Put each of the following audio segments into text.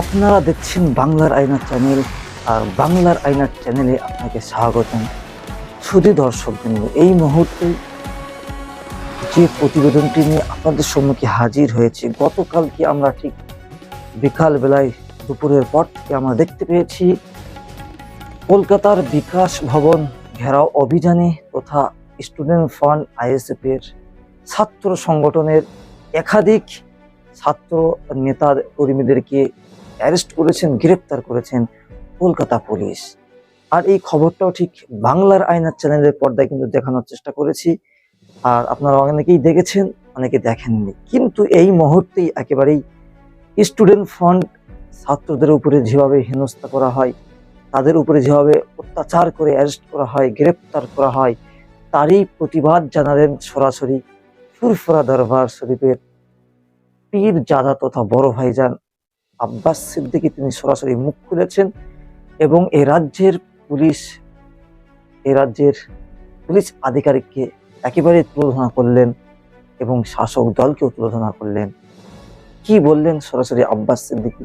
আপনারা দেখছেন বাংলার আয়নার চ্যানেল, আর বাংলার আয়নার চ্যানেলে আপনাকে স্বাগতম। শুধু দর্শক এই মুহূর্তে যে প্রতিবেদনটি নিয়ে আপনাদের সম্মুখে হাজির হয়েছে গতকালকে আমরা ঠিক বিকাল বেলায় দুপুরের পর থেকে আমরা দেখতে পেয়েছি, কলকাতার বিকাশ ভবন ঘেরাও অভিযানে তথা স্টুডেন্ট ফান্ড আইএসএফ এর ছাত্র সংগঠনের একাধিক ছাত্র নেতা কর্মীদেরকে অ্যারেস্ট করেছেন, গ্রেপ্তার করেছেন কলকাতা পুলিশ। আর এই খবরটাও ঠিক বাংলার আয়নার চ্যানেলের পর্দায় কিন্তু দেখানোর চেষ্টা করেছি। আর আপনারা অনেকেই দেখেছেন, অনেকে দেখেননি। কিন্তু এই মুহূর্তেই একেবারেই স্টুডেন্ট ফান্ড ছাত্রদের উপরে যেভাবে হেনস্থা করা হয়, তাদের উপরে যেভাবে অত্যাচার করে অ্যারেস্ট করা হয়, গ্রেপ্তার করা হয়, তারই প্রতিবাদ জানালেন সরাসরি ফুরফুরা দরবার শরীফের পীর জাদা তথা বড় ভাইজান আব্বাস সিদ্দিকী তিনি সরাসরি মুখ খুলেছেন এবং এ রাজ্যের পুলিশ, এ রাজ্যের পুলিশ আধিকারিককে একেবারে তুলোধনা করলেন এবং শাসক দলকেও তুলোধনা করলেন। কি বললেন সরাসরি আব্বাস সিদ্দিকী?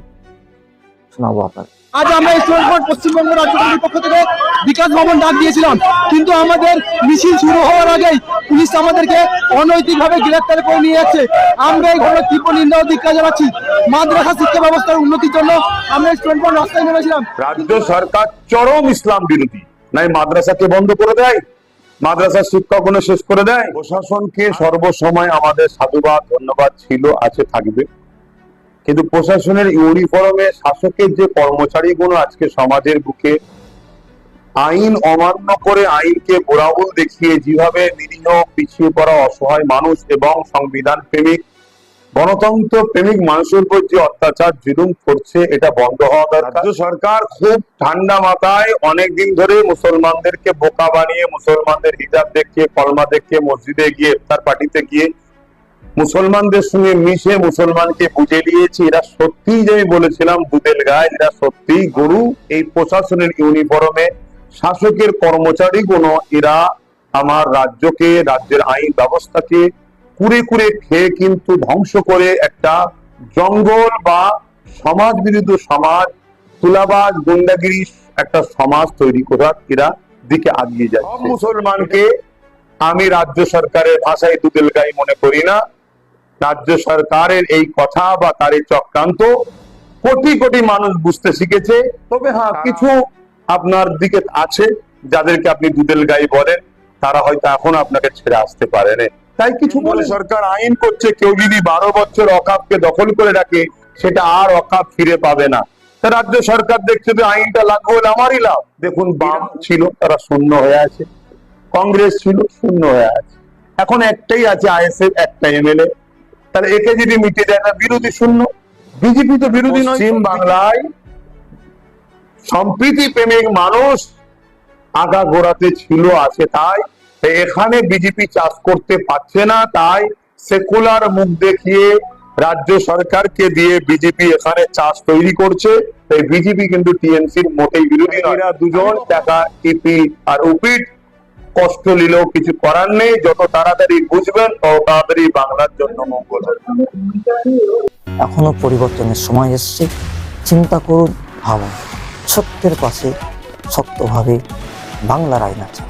শোনাবো আপনার আজ আমরা স্টুডেন্ট পশ্চিমবঙ্গ রাজ্য কমিটির পক্ষ থেকে বিকাশ ভবন ডাক দিয়েছিলাম। কিন্তু আমাদের মিছিল শুরু হওয়ার আগেই পুলিশ আমাদেরকে অনৈতিকভাবে গ্রেফতার করে নিয়ে যাচ্ছে। আমরা এই ঘটনার তীব্র নিন্দা ধিক্কার জানাচ্ছি। মাদ্রাসা শিক্ষা ব্যবস্থার উন্নতির জন্য আমরা স্টুডেন্ট রাস্তায় নেমেছিলাম। রাজ্য সরকার চরম ইসলাম বিরোধী। নাই মাদ্রাসাকে বন্ধ করে দেয়, মাদ্রাসার শিক্ষকগুলো শেষ করে দেয়। প্রশাসনকে সর্বসময় আমাদের সাধুবাদ, ধন্যবাদ, ছিল, আছে, থাকবে। কিন্তু প্রশাসনের ইউনিফর্মে শাসকের যে কর্মচারীগুলো আজকে সমাজের বুকে, আইন অমান্য করে আইনকে বোরাবুল দেখিয়ে যেভাবে নিরীহ পিছিয়ে পড়া অসহায় মানুষ এবং সংবিধান প্রেমিক, গণতন্ত্র প্রেমিক মানুষের উপর যে অত্যাচার জুলুম করছে, এটা বন্ধ হওয়া দরকার। সরকার খুব ঠান্ডা মাথায় অনেক দিন ধরে মুসলমানদেরকে বোকা বানিয়ে, মুসলমানদের হিজাব দেখিয়ে, কলমা দেখিয়ে, মসজিদে গিয়ে ইফতার পার্টিতে গিয়ে মুসলমানদের সঙ্গে মিশে মুসলমানকে বুঝে দিয়েছি এরা সত্যিই যে আমি বলেছিলাম দুধের গায়ে এরা সত্যিই গরু। এই প্রশাসনের ইউনিফর্মে শাসকের কর্মচারী কোনো এরা আমার রাজ্যকে রাজ্যের আইন ব্যবস্থাকে কুড়ে কুড়ে খেয়ে কিন্তু ধ্বংস করে একটা জঙ্গল বা সমাজ বিরুদ্ধ সমাজ তুলাবাজ গুন্ডাগিরি একটা সমাজ তৈরি করার এরা দিকে আগিয়ে যায় মুসলমানকে আমি রাজ্য সরকারের ভাষায় দুদেল গাই মনে করি না। রাজ্য সরকারের এই কথা বা তার এই চক্রান্ত কোটি কোটি মানুষ বুঝতে শিখেছে। তবে হ্যাঁ কিছু আপনার দিকে আছে যাদেরকে আপনি দুদেল গাই বলেন তারা হয়তো এখন আপনাকে ছেড়ে আসতে পারে তাই কিছু বলে। সরকার আইন করছে কেউ যদি বারো বছর অকাপকে দখল করে রাখে সেটা আর অকাপ ফিরে পাবে না। রাজ্য সরকার দেখছে যে আইনটা লাগবে বলে আমারই লাভ। দেখুন বাম ছিল তারা শূন্য হয়ে আছে। কংগ্রেস ছিল শূন্য হয়ে আছে। এখন একটাই আছে আইএসএফ একটা এমএলএ। তাহলে একে যদি মিটে দেয় না বিরোধী শূন্য। বিজেপি তো বিরোধী নয়। পশ্চিম বাংলায় সম্প্রীতি প্রেমিক মানুষ আগা গোড়াতে ছিল আছে তাই। এখানে বিজেপি চাষ করতে পারছে না তাই সেকুলার মুখ দেখিয়ে রাজ্য সরকারকে দিয়ে বিজেপি এখানে চাষ তৈরি করছে। তাই বিজেপি কিন্তু টিএমসির মোটেই বিরোধী নয়। দুজন টাকা টিপি আর উপিট কষ্ট নিলেও কিছু করার নেই। যত তাড়াতাড়ি বুঝবেন, তত তাড়াতাড়ি বাংলার জন্য মঙ্গল এখনও পরিবর্তনের সময় এসছে। চিন্তা করুন, ভাবুন। সত্যের পাশে শক্তভাবে বাংলার আইন চান